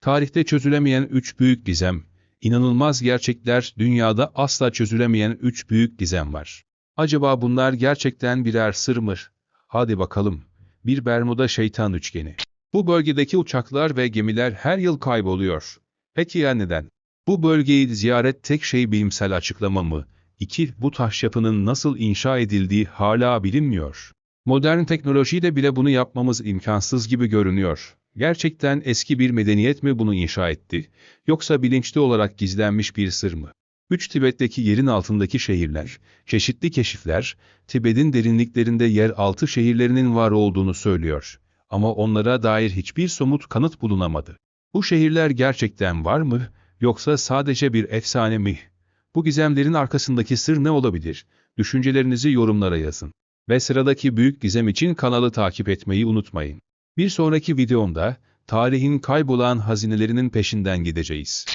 Tarihte çözülemeyen üç büyük gizem, inanılmaz gerçekler, dünyada asla çözülemeyen üç büyük gizem var. Acaba bunlar gerçekten birer sır mı? Hadi bakalım. Bir Bermuda şeytan üçgeni. Bu bölgedeki uçaklar ve gemiler her yıl kayboluyor. Peki ya neden? Bu bölgeyi ziyaret tek şey bilimsel açıklama mı? 2. Bu taş yapının nasıl inşa edildiği hala bilinmiyor. Modern teknolojiyle bile bunu yapmamız imkansız gibi görünüyor. Gerçekten eski bir medeniyet mi bunu inşa etti, yoksa bilinçli olarak gizlenmiş bir sır mı? 3. Tibet'teki yerin altındaki şehirler, çeşitli keşifler, Tibet'in derinliklerinde yeraltı şehirlerinin var olduğunu söylüyor. Ama onlara dair hiçbir somut kanıt bulunamadı. Bu şehirler gerçekten var mı, yoksa sadece bir efsane mi? Bu gizemlerin arkasındaki sır ne olabilir? Düşüncelerinizi yorumlara yazın. Ve sıradaki büyük gizem için kanalı takip etmeyi unutmayın. Bir sonraki videomda tarihin kaybolan hazinelerinin peşinden gideceğiz.